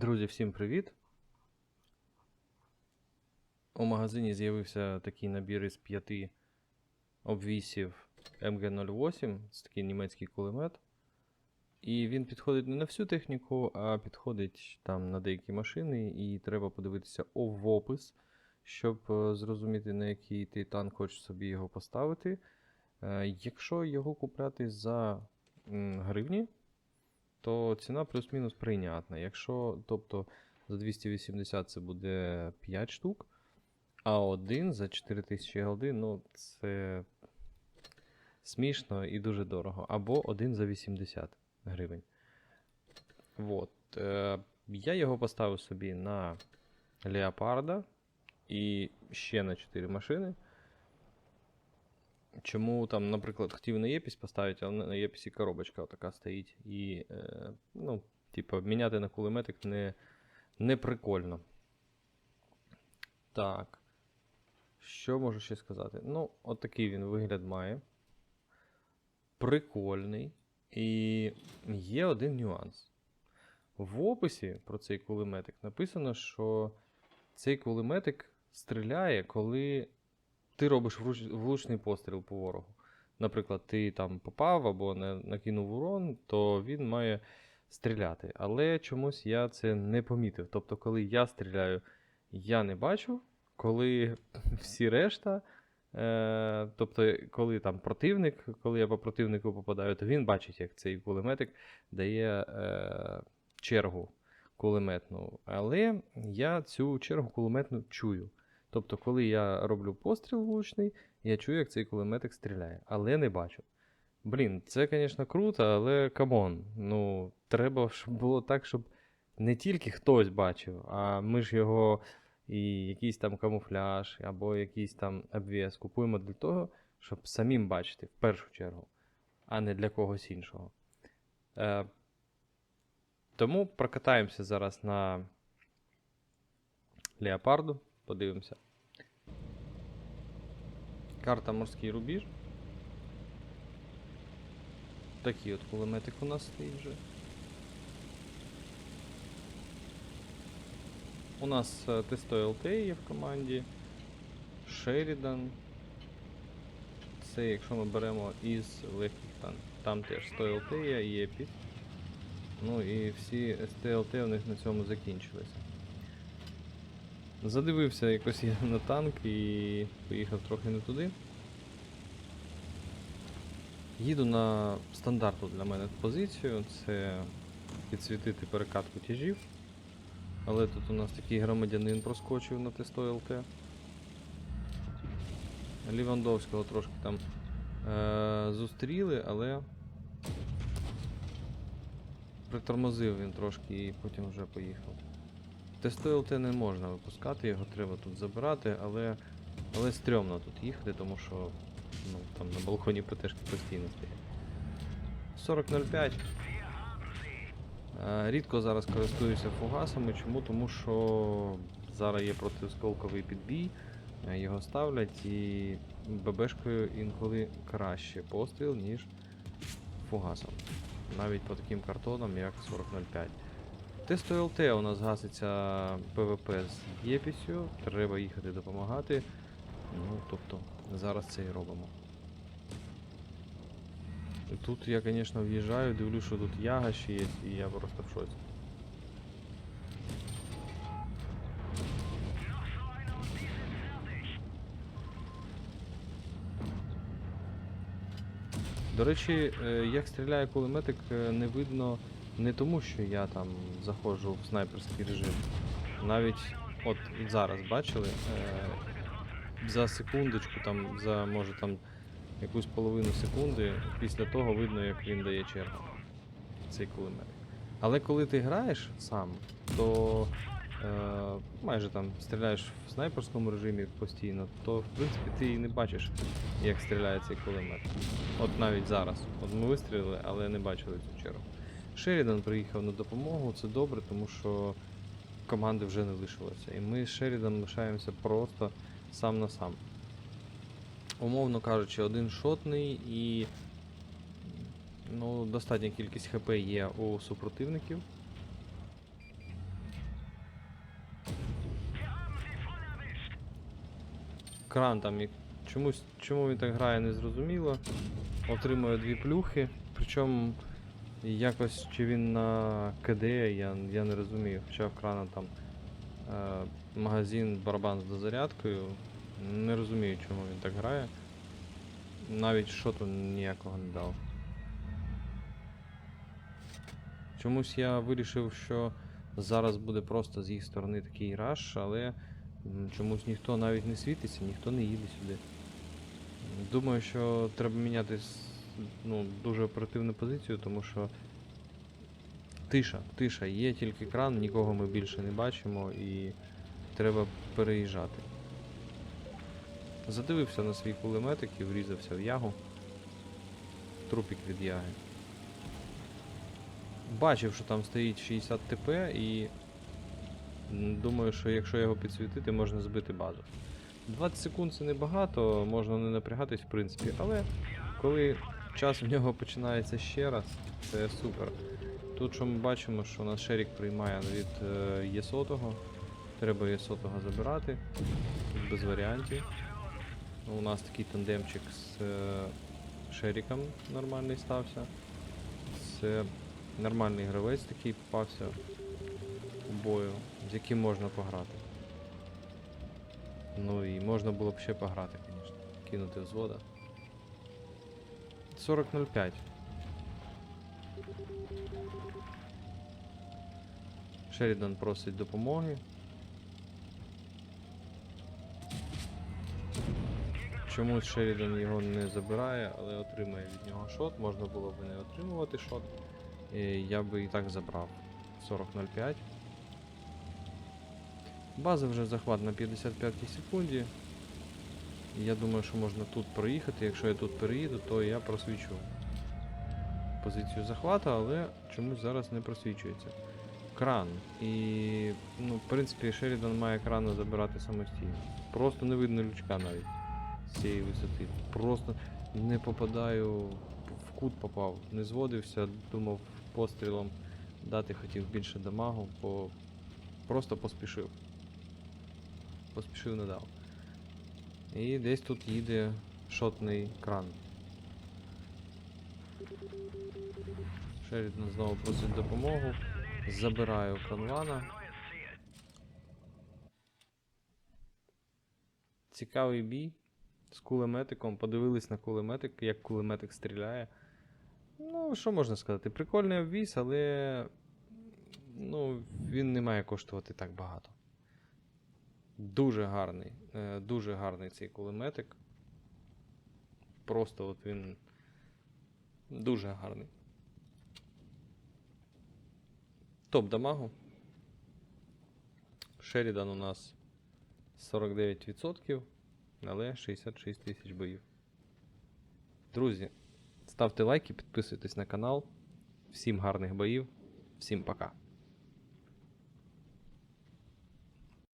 Друзі, всім привіт! У магазині з'явився такий набір із п'яти обвісів МГ08, це такий німецький кулемет. І він підходить не на всю техніку, а підходить там на деякі машини, і треба подивитися в опис, щоб е, зрозуміти, на який ти танк хочеш собі його поставити. Е, Якщо його купляти за гривні, то ціна плюс-мінус прийнятна. Якщо, тобто, за 280 це буде 5 штук, а один за 4000 голди, ну, це смішно і дуже дорого. Або один за 80 гривень. Вот. Е, я його поставив собі на Леопарда і ще на 4 машини. Чому там, наприклад, хотів на Єпісь поставити, але на Єпісі коробочка така стоїть. І, е, ну, типу, міняти на кулеметик не, не прикольно. Так. Що можу ще сказати? Ну, от такий він вигляд має. Прикольний. І є один нюанс. В описі про цей кулеметик написано, що цей кулеметик стріляє, коли ти робиш вруч- влучний постріл по ворогу. Наприклад, ти там попав або не накинув урон, то він має стріляти. Але чомусь я це не помітив. Тобто, коли я стріляю, я не бачу, коли всі решта. Е, тобто, коли там противник, коли я по противнику попадаю, то він бачить, як цей кулеметик дає е, чергу кулеметну. Але я цю чергу кулеметну чую. Тобто, коли я роблю постріл влучний, я чую, як цей кулеметик стріляє, але не бачу. Блін, це, звісно, круто, але камон. Ну, треба, щоб було так, щоб не тільки хтось бачив, а ми ж його і якийсь там камуфляж, або якийсь там обв'яз купуємо для того, щоб самим бачити в першу чергу, а не для когось іншого. Е, тому прокатаємося зараз на Леопарду, подивимося. Карта морський рубіж. Такий от кулеметик у нас стоїть вже. У нас е, Тесто ЛТ є в команді. Шерідан. Це якщо ми беремо із легких там, там теж 100 ЛТ є і Епік. Ну і всі СТЛТ у них на цьому закінчилися. Задивився якось я на танк і поїхав трохи не туди. Їду на стандартну для мене позицію, це підсвітити перекатку тяжів. Але тут у нас такий громадянин проскочив на Т100 ЛТ. Лівандовського трошки там е- зустріли, але притормозив він трошки і потім вже поїхав. Т100 не можна випускати, його треба тут забирати, але, але стрьомно тут їхати, тому що ну, там на балконі ПТшки постійно стоять. 40.05. Е, Рідко зараз користуюся фугасами. Чому? Тому що зараз є протиосколковий підбій, е, його ставлять і ББшкою інколи краще постріл, ніж фугасом. Навіть по таким картонам, як 4005. Тесто ЛТ у нас гаситься ПВП з Єпісю, треба їхати допомагати. Ну, тобто, зараз це і робимо. Тут я, звісно, в'їжджаю, дивлюсь, що тут яга ще є, і я просто в шоці. До речі, е, як стріляє кулеметик, е, не видно не тому, що я там заходжу в снайперський режим. Навіть от зараз бачили, е, за секундочку, там, за може там якусь половину секунди, після того видно, як він дає чергу. Цей кулемет. Але коли ти граєш сам, то е, майже там стріляєш в снайперському режимі постійно, то в принципі ти і не бачиш, як стріляє цей кулемет. От навіть зараз. От ми вистрілили, але не бачили цю чергу. Шерідан приїхав на допомогу, це добре, тому що команди вже не лишилося. І ми з Шерідом лишаємося просто сам на сам. Умовно кажучи, один шотний і ну, достатня кількість ХП є у супротивників. Кран там чомусь, чому він так грає, незрозуміло. Отримує дві плюхи, причому якось чи він на КД, я, я не розумію. Хоча в крана там е, магазин, барабан з дозарядкою. Не розумію, чому він так грає. Навіть шоту ніякого не дав. Чомусь я вирішив, що зараз буде просто з їх сторони такий раш, але чомусь ніхто навіть не світиться, ніхто не їде сюди. Думаю, що треба міняти ну, дуже оперативну позицію, тому що тиша, тиша, є тільки кран, нікого ми більше не бачимо і треба переїжджати. Задивився на свій кулеметик і врізався в ягу. Трупік від яги. Бачив, що там стоїть 60 ТП і думаю, що якщо його підсвітити, можна збити базу. 20 секунд це небагато, можна не напрягатись в принципі, але коли час в нього починається ще раз, це супер. Тут що ми бачимо, що наш Шерік приймає від е, Єсотого. Треба Єсотого забирати. Тут без варіантів. Ну, У нас такий тандемчик з е, Шеріком нормальний стався. Це нормальний гравець такий попався у бою, з яким можна пограти. Ну і можна було б ще пограти, звісно. Кинути взвода. 40.05. Шерідан просить допомоги. Чомусь Шерідан його не забирає, але отримає від нього шот. Можна було б не отримувати шот. І я би і так забрав 40.05. База вже захват на 55 секунді. Я думаю, що можна тут проїхати. Якщо я тут переїду, то я просвічу позицію захвату, але чомусь зараз не просвічується. Кран. І, ну, в принципі, Шерідан має крану забирати самостійно. Просто не видно лючка навіть з цієї висоти. Просто не попадаю, в кут попав, не зводився, думав пострілом дати хотів більше дамагу, бо просто поспішив. Поспішив не дав. І десь тут їде шотний кран. Шерідан знову просить допомогу. Забираю кранвана. Цікавий бій з кулеметиком. Подивились на кулеметик, як кулеметик стріляє. Ну, що можна сказати? Прикольний обвіз, але ну, він не має коштувати так багато. Дуже гарний. е, Дуже гарний цей кулеметик. Просто от він дуже гарний. Топ дамагу. Шерідан у нас 49%, але 66 тисяч боїв. Друзі, ставте лайки, підписуйтесь на канал. Всім гарних боїв, всім пока.